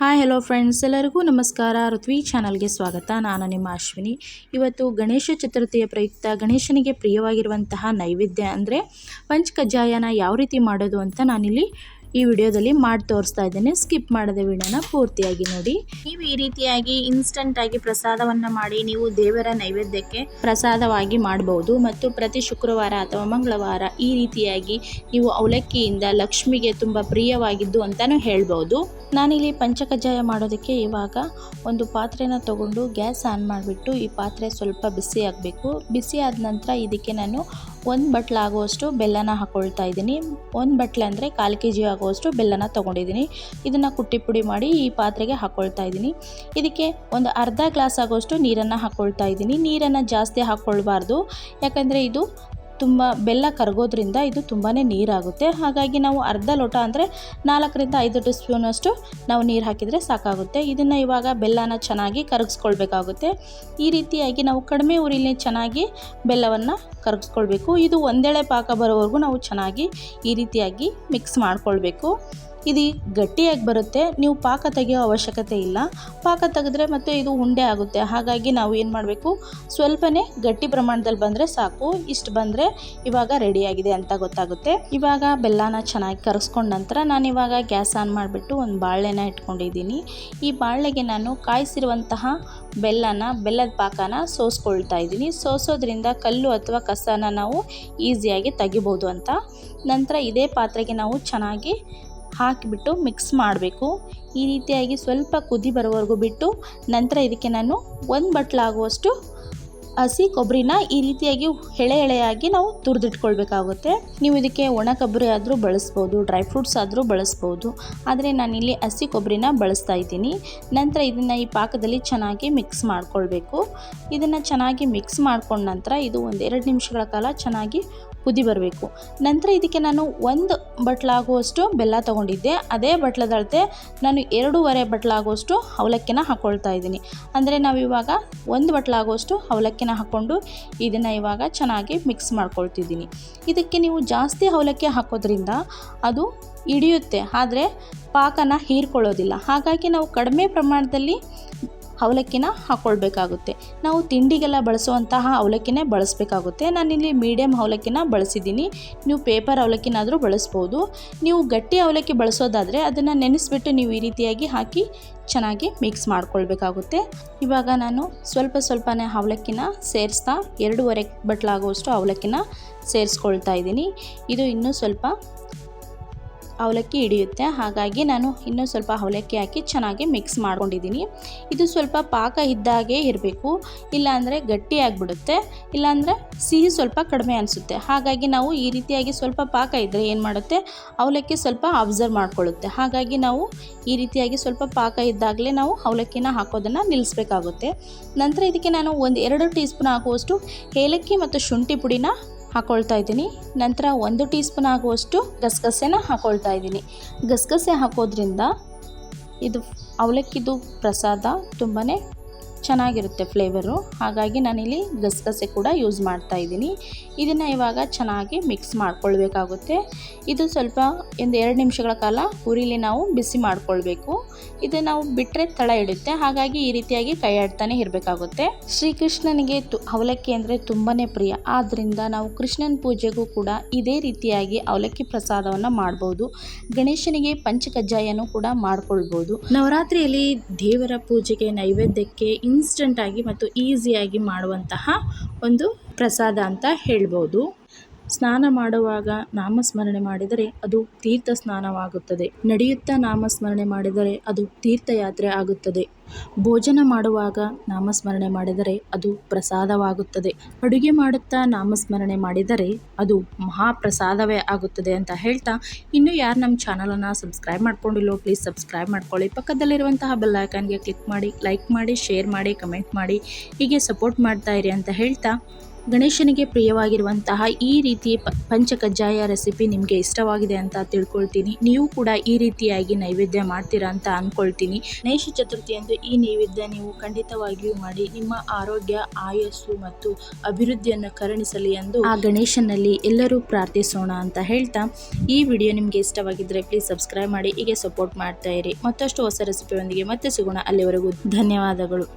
Hi hello friends ಎಲ್ಲರಿಗೂ ನಮಸ್ಕಾರ. ಋತ್ವಿ ಚಾನಲ್ಗೆ ಸ್ವಾಗತ. ನಾನು ನಿಮ್ಮ ಅಶ್ವಿನಿ. ಇವತ್ತು ಗಣೇಶ ಚತುರ್ಥಿಯ ಪ್ರಯುಕ್ತ ಗಣೇಶನಿಗೆ ಪ್ರಿಯವಾಗಿರುವಂತಹ ನೈವೇದ್ಯ ಅಂದರೆ ಪಂಚಕಜ್ಜಾಯನ ಯಾವ ರೀತಿ ಮಾಡೋದು ಅಂತ ನಾನಿಲ್ಲಿ ಈ ವಿಡಿಯೋದಲ್ಲಿ ಮಾಡಿ ತೋರಿಸ್ತಾ ಇದ್ದೇನೆ. ಸ್ಕಿಪ್ ಮಾಡದೆ ವಿಡಿಯೋನ ಪೂರ್ತಿಯಾಗಿ ನೋಡಿ. ನೀವು ಈ ರೀತಿಯಾಗಿ ಇನ್ಸ್ಟಂಟ್ ಆಗಿ ಪ್ರಸಾದವನ್ನ ಮಾಡಿ ನೀವು ದೇವರ ನೈವೇದ್ಯಕ್ಕೆ ಪ್ರಸಾದವಾಗಿ ಮಾಡಬಹುದು ಮತ್ತು ಪ್ರತಿ ಶುಕ್ರವಾರ ಅಥವಾ ಮಂಗಳವಾರ ಈ ರೀತಿಯಾಗಿ ನೀವು ಅವಲಕ್ಕಿಯಿಂದ ಲಕ್ಷ್ಮಿಗೆ ತುಂಬ ಪ್ರಿಯವಾಗಿದ್ದು ಅಂತಾನೂ ಹೇಳ್ಬೋದು. ನಾನಿಲ್ಲಿ ಪಂಚಕಜ್ಜಾಯ ಮಾಡೋದಕ್ಕೆ ಇವಾಗ ಒಂದು ಪಾತ್ರೆನ ತಗೊಂಡು ಗ್ಯಾಸ್ ಆನ್ ಮಾಡಿಬಿಟ್ಟು ಈ ಪಾತ್ರೆ ಸ್ವಲ್ಪ ಬಿಸಿ ಆಗಬೇಕು ಬಿಸಿ ಆದ ನಂತರ ಇದಕ್ಕೆ ನಾನು ಒಂದು ಬಟ್ಲು ಆಗುವಷ್ಟು ಬೆಲ್ಲನ ಹಾಕ್ಕೊಳ್ತಾ ಇದ್ದೀನಿ. ಒಂದು ಬಟ್ಲೆ ಅಂದರೆ ಕಾಲು ಕೆ ಜಿ ಆಗುವಷ್ಟು ಬೆಲ್ಲನ ತೊಗೊಂಡಿದ್ದೀನಿ. ಇದನ್ನು ಕುಟ್ಟಿ ಪುಡಿ ಮಾಡಿ ಈ ಪಾತ್ರೆಗೆ ಹಾಕ್ಕೊಳ್ತಾ ಇದ್ದೀನಿ. ಇದಕ್ಕೆ ಒಂದು ಅರ್ಧ ಗ್ಲಾಸ್ ಆಗುವಷ್ಟು ನೀರನ್ನು ಹಾಕ್ಕೊಳ್ತಾ ಇದ್ದೀನಿ. ನೀರನ್ನು ಜಾಸ್ತಿ ಹಾಕ್ಕೊಳ್ಬಾರ್ದು ಯಾಕಂದರೆ ಇದು ತುಂಬ ಬೆಲ್ಲ ಕರಗೋದ್ರಿಂದ ಇದು ತುಂಬಾ ನೀರಾಗುತ್ತೆ. ಹಾಗಾಗಿ ನಾವು ಅರ್ಧ ಲೋಟ ಅಂದರೆ ನಾಲ್ಕರಿಂದ ಐದು ಟೀ ಸ್ಪೂನಷ್ಟು ನಾವು ನೀರು ಹಾಕಿದರೆ ಸಾಕಾಗುತ್ತೆ. ಇದನ್ನು ಇವಾಗ ಬೆಲ್ಲನ ಚೆನ್ನಾಗಿ ಕರಗಿಸ್ಕೊಳ್ಬೇಕಾಗುತ್ತೆ. ಈ ರೀತಿಯಾಗಿ ನಾವು ಕಡಿಮೆ ಉರಿಲಿ ಚೆನ್ನಾಗಿ ಬೆಲ್ಲವನ್ನು ಕರಗಿಸ್ಕೊಳ್ಬೇಕು. ಇದು ಒಂದೆಳೆ ಪಾಕ ಬರೋವರೆಗೂ ನಾವು ಚೆನ್ನಾಗಿ ಈ ರೀತಿಯಾಗಿ ಮಿಕ್ಸ್ ಮಾಡ್ಕೊಳ್ಬೇಕು. ಇದು ಗಟ್ಟಿಯಾಗಿ ಬರುತ್ತೆ, ನೀವು ಪಾಕ ತೆಗೆಯೋ ಅವಶ್ಯಕತೆ ಇಲ್ಲ. ಪಾಕ ತೆಗೆದ್ರೆ ಮತ್ತೆ ಇದು ಉಂಡೆ ಆಗುತ್ತೆ. ಹಾಗಾಗಿ ನಾವು ಏನು ಮಾಡಬೇಕು? ಸ್ವಲ್ಪನೇ ಗಟ್ಟಿ ಪ್ರಮಾಣದಲ್ಲಿ ಬಂದರೆ ಸಾಕು. ಇಷ್ಟು ಬಂದರೆ ಇವಾಗ ರೆಡಿಯಾಗಿದೆ ಅಂತ ಗೊತ್ತಾಗುತ್ತೆ. ಇವಾಗ ಬೆಲ್ಲನ ಚೆನ್ನಾಗಿ ಕರೆಸ್ಕೊಂಡ ನಂತರ ನಾನು ಇವಾಗ ಗ್ಯಾಸ್ ಆನ್ ಮಾಡಿಬಿಟ್ಟು ಒಂದು ಬಾಳೆನ ಇಟ್ಕೊಂಡಿದ್ದೀನಿ. ಈ ಬಾಳೆಗೆ ನಾನು ಕಾಯಿಸಿರುವಂತಹ ಬೆಲ್ಲನ, ಬೆಲ್ಲದ ಪಾಕನ ಸೋಸ್ಕೊಳ್ತಾ ಇದ್ದೀನಿ. ಸೋಸೋದ್ರಿಂದ ಕಲ್ಲು ಅಥವಾ ಕಸನ ನಾವು ಈಸಿಯಾಗಿ ತೆಗಿಬೋದು ಅಂತ. ನಂತರ ಇದೇ ಪಾತ್ರೆಗೆ ನಾವು ಚೆನ್ನಾಗಿ ಹಾಕಿಬಿಟ್ಟು ಮಿಕ್ಸ್ ಮಾಡಬೇಕು. ಈ ರೀತಿಯಾಗಿ ಸ್ವಲ್ಪ ಕುದಿ ಬರೋವರೆಗೂ ಬಿಟ್ಟು ನಂತರ ಇದಕ್ಕೆ ನಾನು ಒಂದು ಬಟ್ಲಾಗುವಷ್ಟು ಹಸಿ ಕೊಬ್ಬರಿನ ಈ ರೀತಿಯಾಗಿ ಎಳೆ ಎಳೆಯಾಗಿ ನಾವು ತುರಿದಿಟ್ಕೊಳ್ಬೇಕಾಗುತ್ತೆ. ನೀವು ಇದಕ್ಕೆ ಒಣ ಕೊಬ್ಬರಿ ಆದರೂ ಬಳಸ್ಬೋದು ಡ್ರೈ ಫ್ರೂಟ್ಸ್ ಆದರೂ ಬಳಸ್ಬೋದು. ಆದರೆ ನಾನಿಲ್ಲಿ ಹಸಿ ಕೊಬ್ಬರಿನ ಬಳಸ್ತಾ ಇದ್ದೀನಿ. ನಂತರ ಇದನ್ನು ಈ ಪಾಕದಲ್ಲಿ ಚೆನ್ನಾಗಿ ಮಿಕ್ಸ್ ಮಾಡ್ಕೊಳ್ಬೇಕು. ಇದನ್ನು ಚೆನ್ನಾಗಿ ಮಿಕ್ಸ್ ಮಾಡ್ಕೊಂಡ ನಂತರ ಇದು ಒಂದೆರಡು ನಿಮಿಷಗಳ ಕಾಲ ಚೆನ್ನಾಗಿ ಕುದಿ ಬರಬೇಕು. ನಂತರ ಇದಕ್ಕೆ ನಾನು ಒಂದು ಬಟ್ಲಾಗುವಷ್ಟು ಬೆಲ್ಲ ತೊಗೊಂಡಿದ್ದೆ. ಅದೇ ಬಟ್ಲದಳತೆ ನಾನು ಎರಡೂವರೆ ಬಟ್ಲಾಗುವಷ್ಟು ಅವಲಕ್ಕಿನ ಹಾಕ್ಕೊಳ್ತಾ ಇದ್ದೀನಿ. ಅಂದರೆ ನಾವು ಇವಾಗ ಒಂದು ಬಟ್ಲಾಗುವಷ್ಟು ಅವಲಕ್ಕಿನ ಹಾಕ್ಕೊಂಡು ಇದನ್ನು ಇವಾಗ ಚೆನ್ನಾಗಿ ಮಿಕ್ಸ್ ಮಾಡ್ಕೊಳ್ತಿದ್ದೀನಿ. ಇದಕ್ಕೆ ನೀವು ಜಾಸ್ತಿ ಅವಲಕ್ಕಿ ಹಾಕೋದ್ರಿಂದ ಅದು ಹಿಡಿಯುತ್ತೆ. ಆದರೆ ಪಾಕನ ಹೀರ್ಕೊಳ್ಳೋದಿಲ್ಲ. ಹಾಗಾಗಿ ನಾವು ಕಡಿಮೆ ಪ್ರಮಾಣದಲ್ಲಿ ಅವಲಕ್ಕಿನ ಹಾಕ್ಕೊಳ್ಬೇಕಾಗುತ್ತೆ ನಾವು ತಿಂಡಿಗೆಲ್ಲ ಬಳಸುವಂತಹ ಅವಲಕ್ಕಿನೇ ಬಳಸಬೇಕಾಗುತ್ತೆ. ನಾನಿಲ್ಲಿ ಮೀಡಿಯಮ್ ಅವಲಕ್ಕಿನ ಬಳಸಿದ್ದೀನಿ. ನೀವು ಪೇಪರ್ ಅವಲಕ್ಕಿನಾದರೂ ಬಳಸ್ಬೋದು. ನೀವು ಗಟ್ಟಿ ಅವಲಕ್ಕಿ ಬಳಸೋದಾದರೆ ಅದನ್ನು ನೆನೆಸ್ಬಿಟ್ಟು ನೀವು ಈ ರೀತಿಯಾಗಿ ಹಾಕಿ ಚೆನ್ನಾಗಿ ಮಿಕ್ಸ್ ಮಾಡ್ಕೊಳ್ಬೇಕಾಗುತ್ತೆ. ಇವಾಗ ನಾನು ಸ್ವಲ್ಪ ಸ್ವಲ್ಪನೇ ಅವಲಕ್ಕಿನ ಸೇರಿಸ್ತಾ ಎರಡೂವರೆ ಬಟ್ಲಾಗುವಷ್ಟು ಅವಲಕ್ಕಿನ ಸೇರಿಸ್ಕೊಳ್ತಾ ಇದ್ದೀನಿ. ಇದು ಇನ್ನೂ ಸ್ವಲ್ಪ ಅವಲಕ್ಕಿ ಹಿಡಿಯುತ್ತೆ. ಹಾಗಾಗಿ ನಾನು ಇನ್ನೂ ಸ್ವಲ್ಪ ಅವಲಕ್ಕಿ ಹಾಕಿ ಚೆನ್ನಾಗಿ ಮಿಕ್ಸ್ ಮಾಡ್ಕೊಂಡಿದ್ದೀನಿ. ಇದು ಸ್ವಲ್ಪ ಪಾಕ ಇದ್ದಾಗೆ ಇರಬೇಕು. ಇಲ್ಲಾಂದರೆ ಗಟ್ಟಿಯಾಗಿಬಿಡುತ್ತೆ ಇಲ್ಲಾಂದರೆ ಸಿಹಿ ಸ್ವಲ್ಪ ಕಡಿಮೆ ಅನಿಸುತ್ತೆ. ಹಾಗಾಗಿ ನಾವು ಈ ರೀತಿಯಾಗಿ ಸ್ವಲ್ಪ ಪಾಕ ಇದ್ದರೆ ಏನು ಮಾಡುತ್ತೆ? ಅವಲಕ್ಕಿ ಸ್ವಲ್ಪ ಅಬ್ಸರ್ವ್ ಮಾಡ್ಕೊಳ್ಳುತ್ತೆ. ಹಾಗಾಗಿ ನಾವು ಈ ರೀತಿಯಾಗಿ ಸ್ವಲ್ಪ ಪಾಕ ಇದ್ದಾಗಲೇ ನಾವು ಅವಲಕ್ಕಿನ ಹಾಕೋದನ್ನು ನಿಲ್ಲಿಸಬೇಕಾಗುತ್ತೆ ನಂತರ ಇದಕ್ಕೆ ನಾನು ಒಂದು ಎರಡು ಟೀ ಸ್ಪೂನ್ ಹಾಕುವಷ್ಟು ಏಲಕ್ಕಿ ಮತ್ತು ಶುಂಠಿ ಪುಡಿನ ಹಾಕ್ಕೊಳ್ತಾ ಇದ್ದೀನಿ. ನಂತರ ಒಂದು ಟೀ ಸ್ಪೂನ್ ಆಗುವಷ್ಟು ಗಸಗಸೆನ ಹಾಕ್ಕೊಳ್ತಾ ಇದ್ದೀನಿ. ಗಸಗಸೆ ಹಾಕೋದ್ರಿಂದ ಇದು ಅವಲಕ್ಕಿದು ಪ್ರಸಾದ ತುಂಬಾ ಚೆನ್ನಾಗಿರುತ್ತೆ ಫ್ಲೇವರು ಹಾಗಾಗಿ ನಾನಿಲ್ಲಿ ಗಸಗಸೆ ಕೂಡ ಯೂಸ್ ಮಾಡ್ತಾ ಇದ್ದೀನಿ. ಇದನ್ನು ಇವಾಗ ಚೆನ್ನಾಗಿ ಮಿಕ್ಸ್ ಮಾಡ್ಕೊಳ್ಬೇಕಾಗುತ್ತೆ. ಇದು ಸ್ವಲ್ಪ ಒಂದು ಎರಡು ನಿಮಿಷಗಳ ಕಾಲ ಉರಿಲಿ ನಾವು ಬಿಸಿ ಮಾಡ್ಕೊಳ್ಬೇಕು. ಇದು ನಾವು ಬಿಟ್ಟರೆ ತಳ ಇಡುತ್ತೆ. ಹಾಗಾಗಿ ಈ ರೀತಿಯಾಗಿ ಕೈ ಆಡ್ತಾನೆ ಇರಬೇಕಾಗುತ್ತೆ. ಶ್ರೀಕೃಷ್ಣನಿಗೆ ತು, ಅವಲಕ್ಕಿ ಅಂದರೆ ತುಂಬಾ ಪ್ರಿಯ. ಆದ್ದರಿಂದ ನಾವು ಕೃಷ್ಣನ ಪೂಜೆಗೂ ಕೂಡ ಇದೇ ರೀತಿಯಾಗಿ ಅವಲಕ್ಕಿ ಪ್ರಸಾದವನ್ನು ಮಾಡ್ಬೋದು. ಗಣೇಶನಿಗೆ ಪಂಚಕಜ್ಜಾಯನೂ ಕೂಡ ಮಾಡ್ಕೊಳ್ಬೋದು. ನವರಾತ್ರಿಯಲ್ಲಿ ದೇವರ ಪೂಜೆಗೆ ನೈವೇದ್ಯಕ್ಕೆ ಇನ್ಸ್ಟಂಟ್ ಆಗಿ ಮತ್ತು ಈಸಿಯಾಗಿ ಮಾಡುವಂತಹ ಒಂದು ಪ್ರಸಾದ ಅಂತ ಹೇಳ್ಬೋದು. ಸ್ನಾನ ಮಾಡುವಾಗ ನಾಮಸ್ಮರಣೆ ಮಾಡಿದರೆ ಅದು ತೀರ್ಥ ಸ್ನಾನವಾಗುತ್ತದೆ. ನಡೆಯುತ್ತಾ ನಾಮಸ್ಮರಣೆ ಮಾಡಿದರೆ ಅದು ತೀರ್ಥಯಾತ್ರೆ ಆಗುತ್ತದೆ. ಭೋಜನ ಮಾಡುವಾಗ ನಾಮಸ್ಮರಣೆ ಮಾಡಿದರೆ ಅದು ಪ್ರಸಾದವಾಗುತ್ತದೆ. ಅಡುಗೆ ಮಾಡುತ್ತಾ ನಾಮಸ್ಮರಣೆ ಮಾಡಿದರೆ ಅದು ಮಹಾಪ್ರಸಾದವೇ ಆಗುತ್ತದೆ ಅಂತ ಹೇಳ್ತಾ ಇನ್ನೂ ಯಾರು ನಮ್ಮ ಚಾನಲನ್ನು ಸಬ್ಸ್ಕ್ರೈಬ್ ಮಾಡ್ಕೊಂಡಿಲ್ಲೋ ಪ್ಲೀಸ್ ಸಬ್ಸ್ಕ್ರೈಬ್ ಮಾಡ್ಕೊಳ್ಳಿ. ಪಕ್ಕದಲ್ಲಿರುವಂತಹ ಬೆಲ್ ಐಕಾನ್ಗೆ ಕ್ಲಿಕ್ ಮಾಡಿ, ಲೈಕ್ ಮಾಡಿ, ಶೇರ್ ಮಾಡಿ, ಕಮೆಂಟ್ ಮಾಡಿ ಹೀಗೆ ಸಪೋರ್ಟ್ ಮಾಡ್ತಾ ಇರಿ ಅಂತ ಹೇಳ್ತಾ ಗಣೇಶನಿಗೆ ಪ್ರಿಯವಾಗಿರುವಂತಹ ಈ ರೀತಿ ಪಂಚಕಜ್ಜಾಯ ರೆಸಿಪಿ ನಿಮಗೆ ಇಷ್ಟವಾಗಿದೆ ಅಂತ ತಿಳ್ಕೊಳ್ತೀನಿ. ನೀವು ಕೂಡ ಈ ರೀತಿಯಾಗಿ ನೈವೇದ್ಯ ಮಾಡ್ತೀರಾ ಅಂತ ಅಂದ್ಕೊಳ್ತೀನಿ ಗಣೇಶ ಚತುರ್ಥಿಯಂದು ಈ ನೈವೇದ್ಯ ನೀವು ಖಂಡಿತವಾಗಿಯೂ ಮಾಡಿ, ನಿಮ್ಮ ಆರೋಗ್ಯ, ಆಯಸ್ಸು ಮತ್ತು ಅಭಿವೃದ್ಧಿಯನ್ನು ಕರುಣಿಸಲಿ ಎಂದು ಆ ಗಣೇಶನಲ್ಲಿ ಎಲ್ಲರೂ ಪ್ರಾರ್ಥಿಸೋಣ ಅಂತ ಹೇಳ್ತಾ, ಈ ವಿಡಿಯೋ ನಿಮಗೆ ಇಷ್ಟವಾಗಿದ್ದರೆ ಪ್ಲೀಸ್ ಸಬ್ಸ್ಕ್ರೈಬ್ ಮಾಡಿ, ಹೀಗೆ ಸಪೋರ್ಟ್ ಮಾಡ್ತಾ ಇರಿ. ಮತ್ತಷ್ಟು ಹೊಸ ರೆಸಿಪಿಯೊಂದಿಗೆ ಮತ್ತೆ ಸಿಗೋಣ. ಅಲ್ಲಿವರೆಗೂ ಧನ್ಯವಾದಗಳು.